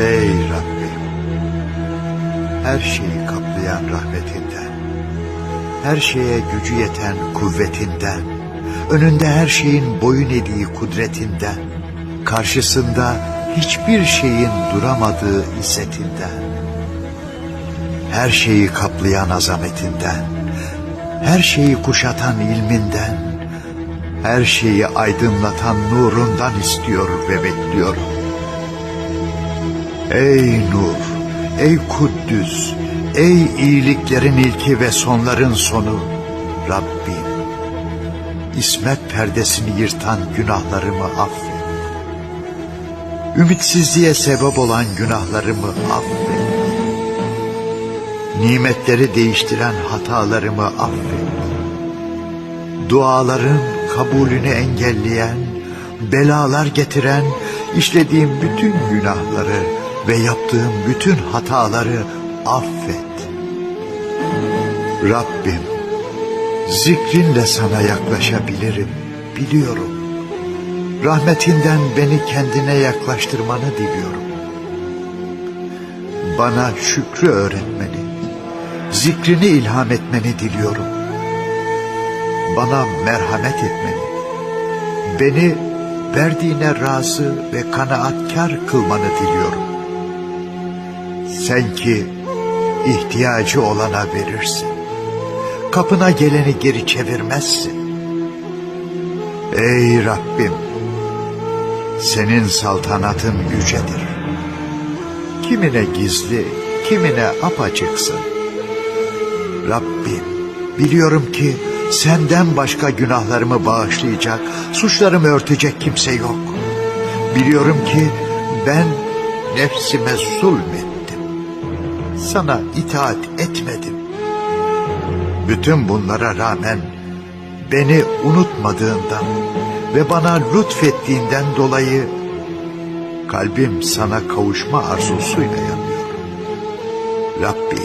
Ey Rabbim! Her şeyi kaplayan rahmetinden, her şeye gücü yeten kuvvetinden, önünde her şeyin boyun eğdiği kudretinden, karşısında hiçbir şeyin duramadığı izzetinden, her şeyi kaplayan azametinden, her şeyi kuşatan ilminden, her şeyi aydınlatan nurundan istiyor ve bekliyorum. Ey nur, ey Kuddüs, ey iyiliklerin ilki ve sonların sonu, Rabbim. İsmet perdesini yırtan günahlarımı affet. Ümitsizliğe sebep olan günahlarımı affet. Nimetleri değiştiren hatalarımı affet. Duaların kabulünü engelleyen, belalar getiren, işlediğim bütün günahları ve yaptığım bütün hataları affet. Rabbim, zikrinle sana yaklaşabilirim, biliyorum. Rahmetinden beni kendine yaklaştırmanı diliyorum. Bana şükrü öğretmeni, zikrini ilham etmeni diliyorum. Bana merhamet etmeni, beni verdiğine razı ve kanaatkar kılmanı diliyorum. Sen ki ihtiyacı olana verirsin. Kapına geleni geri çevirmezsin. Ey Rabbim, senin saltanatın yücedir. Kimine gizli, kimine apaçıksın. Rabbim, biliyorum ki senden başka günahlarımı bağışlayacak, suçlarımı örtecek kimse yok. Biliyorum ki ben nefsime zulmettim. Sana itaat etmedim. Bütün bunlara rağmen beni unutmadığından ve bana lütfettiğinden dolayı kalbim sana kavuşma arzusuyla yanıyor. Rabbi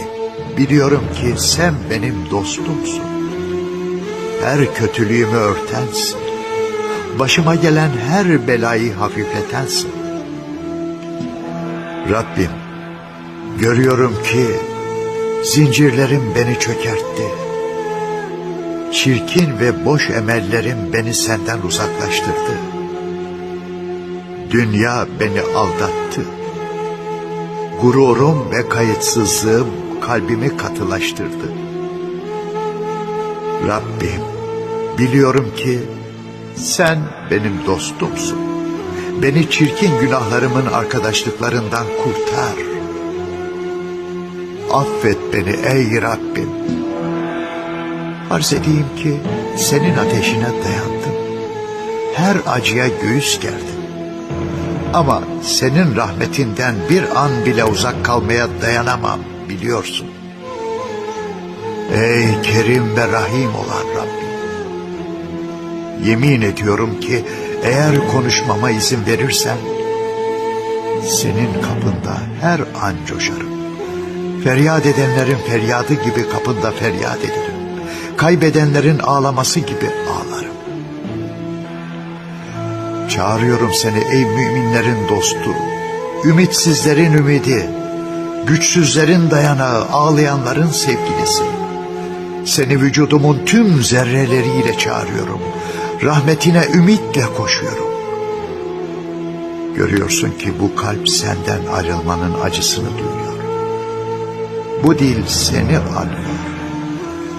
biliyorum ki sen benim dostumsun. Her kötülüğümü örtensin. Başıma gelen her belayı hafifletensin. Rabbim görüyorum ki zincirlerim beni çökertti. Çirkin ve boş emellerim beni senden uzaklaştırdı. Dünya beni aldattı. Gururum ve kayıtsızlığım kalbimi katılaştırdı. Rabbim, biliyorum ki sen benim dostumsun. Beni çirkin günahlarımın arkadaşlıklarından kurtar. Affet beni ey Rabbim. Arz edeyim ki senin ateşine dayandım. Her acıya göğüs gerdim. Ama senin rahmetinden bir an bile uzak kalmaya dayanamam biliyorsun. Ey Kerim ve Rahim olan Rabbim. Yemin ediyorum ki eğer konuşmama izin verirsen senin kapında her an coşarım. Feryat edenlerin feryadı gibi kapında feryat ederim. Kaybedenlerin ağlaması gibi ağlarım. Çağırıyorum seni ey müminlerin dostu, ümitsizlerin ümidi, güçsüzlerin dayanağı, ağlayanların sevgilisi. Seni vücudumun tüm zerreleriyle çağırıyorum. Rahmetine ümitle koşuyorum. Görüyorsun ki bu kalp senden ayrılmanın acısını duyuyor. Bu dil seni arıyor.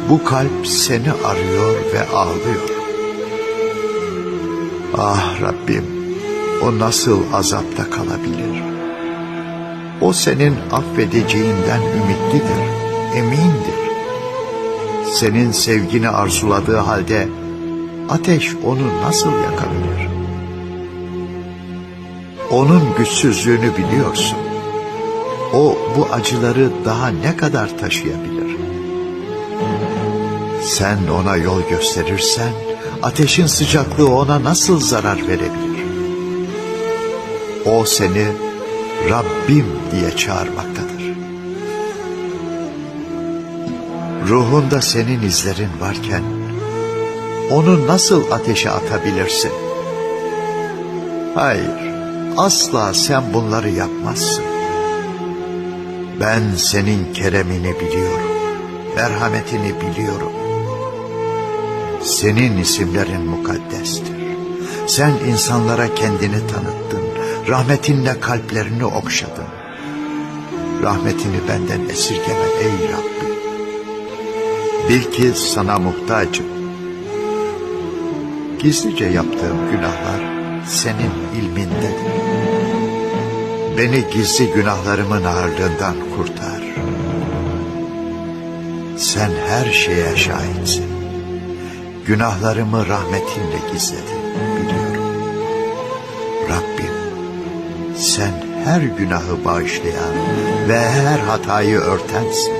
Bu kalp seni arıyor ve ağlıyor. Ah Rabbim, o nasıl azapta kalabilir? O senin affedeceğinden ümitlidir, emindir. Senin sevgini arzuladığı halde ateş onu nasıl yakabilir? Onun güçsüzlüğünü biliyorsun. O bu acıları daha ne kadar taşıyabilir? Sen ona yol gösterirsen ateşin sıcaklığı ona nasıl zarar verebilir? O seni Rabbim diye çağırmaktadır. Ruhunda senin izlerin varken onu nasıl ateşe atabilirsin? Hayır, asla sen bunları yapmazsın. Ben senin keremini biliyorum. Merhametini biliyorum. Senin isimlerin mukaddestir. Sen insanlara kendini tanıttın. Rahmetinle kalplerini okşadın. Rahmetini benden esirgeme ey Rabbim. Bil ki sana muhtacım. Gizlice yaptığım günahlar senin ilmindedir. Beni gizli günahlarımın ağırlığından kurtar. Sen her şeye şahitsin. Günahlarımı rahmetinle gizledin, biliyorum. Rabbim, sen her günahı bağışlayan ve her hatayı örtensin.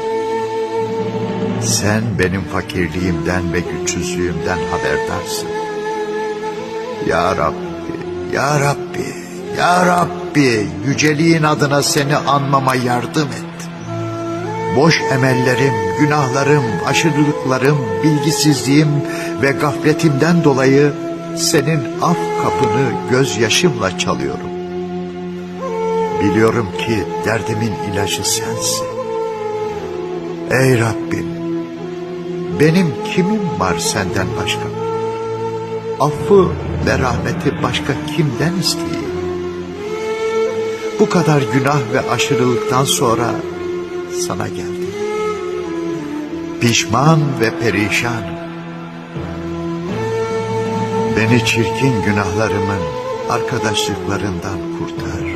Sen benim fakirliğimden ve güçsüzlüğümden haberdarsın. Ya Rabbi, Ya Rabbi, Ya Rabbi, yüceliğin adına seni anmama yardım et. Boş emellerim, günahlarım, aşırılıklarım, bilgisizliğim ve gafletimden dolayı senin af kapını gözyaşımla çalıyorum. Biliyorum ki derdimin ilacı sensin. Ey Rabbim, benim kimim var senden başka? Affı ve rahmeti başka kimden isteyeyim? Bu kadar günah ve aşırılıktan sonra sana geldim. Pişman ve perişanım. Beni çirkin günahlarımın arkadaşlıklarından kurtar.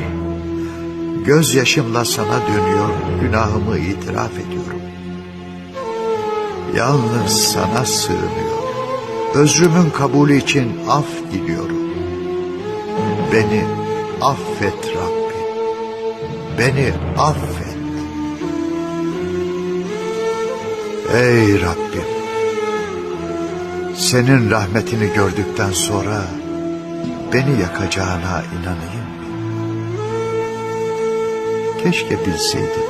Gözyaşımla sana dönüyor, günahımı itiraf ediyorum. Yalnız sana sığınıyor. Özrümün kabulü için af diliyorum. Beni affet Rabbi. Beni affet. Ey Rabbim! Senin rahmetini gördükten sonra beni yakacağına inanayım? Keşke bilseydim.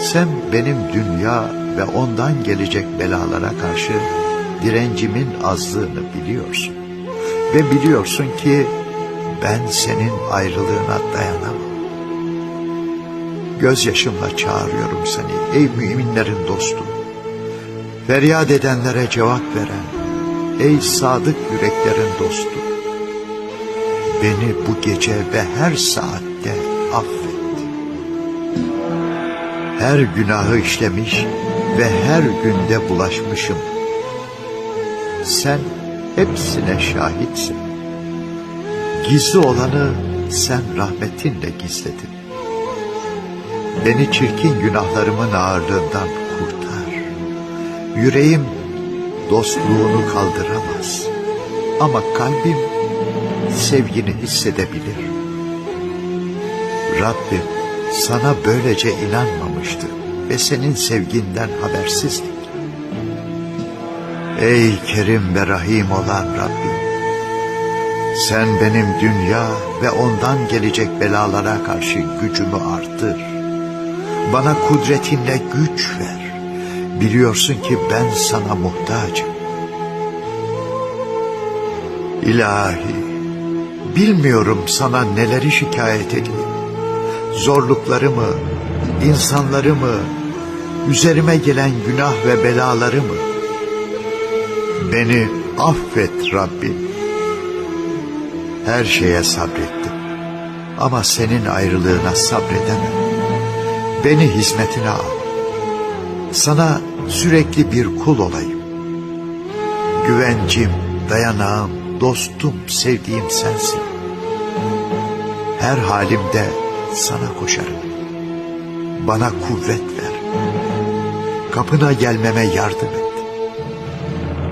Sen benim dünya ve ondan gelecek belalara karşı direncimin azlığını biliyorsun. Ve biliyorsun ki ben senin ayrılığına dayanamam. Gözyaşımla çağırıyorum seni ey müminlerin dostu. Feryat edenlere cevap veren, ey sadık yüreklerin dostu. Beni bu gece ve her saatte affet. Her günahı işlemiş ve her günde bulaşmışım. Sen hepsine şahitsin. Gizli olanı sen rahmetinle gizledin. Beni çirkin günahlarımın ağırlığından kurtar. Yüreğim dostluğunu kaldıramaz. Ama kalbim sevgini hissedebilir. Rabbim sana böylece inanmamıştı ve senin sevginden habersizdik. Ey Kerim ve Rahim olan Rabbim, sen benim dünya ve ondan gelecek belalara karşı gücümü arttır. Bana kudretinle güç ver. Biliyorsun ki ben sana muhtacım. İlahi, bilmiyorum sana neleri şikayet edeyim. Zorluklarımı, insanlarımı, üzerime gelen günah ve belalarımı. Beni affet Rabbim. Her şeye sabrettim. Ama senin ayrılığına sabredemem. Beni hizmetine al. Sana sürekli bir kul olayım. Güvencim, dayanağım, dostum, sevdiğim sensin. Her halimde sana koşarım. Bana kuvvet ver. Kapına gelmeme yardım et.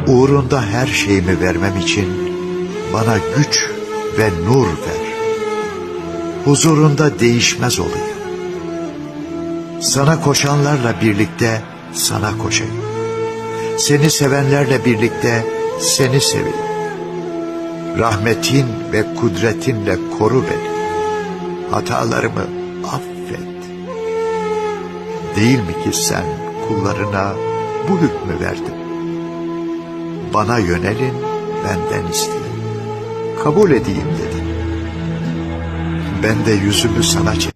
Uğrunda her şeyimi vermem için bana güç ve nur ver. Huzurunda değişmez olayım. Sana koşanlarla birlikte sana koşayım. Seni sevenlerle birlikte seni seveyim. Rahmetin ve kudretinle koru beni. Hatalarımı affet. Değil mi ki sen kullarına bu hükmü verdin? Bana yönelin, benden isteyin. Kabul edeyim dedin. Ben de yüzümü sana çek.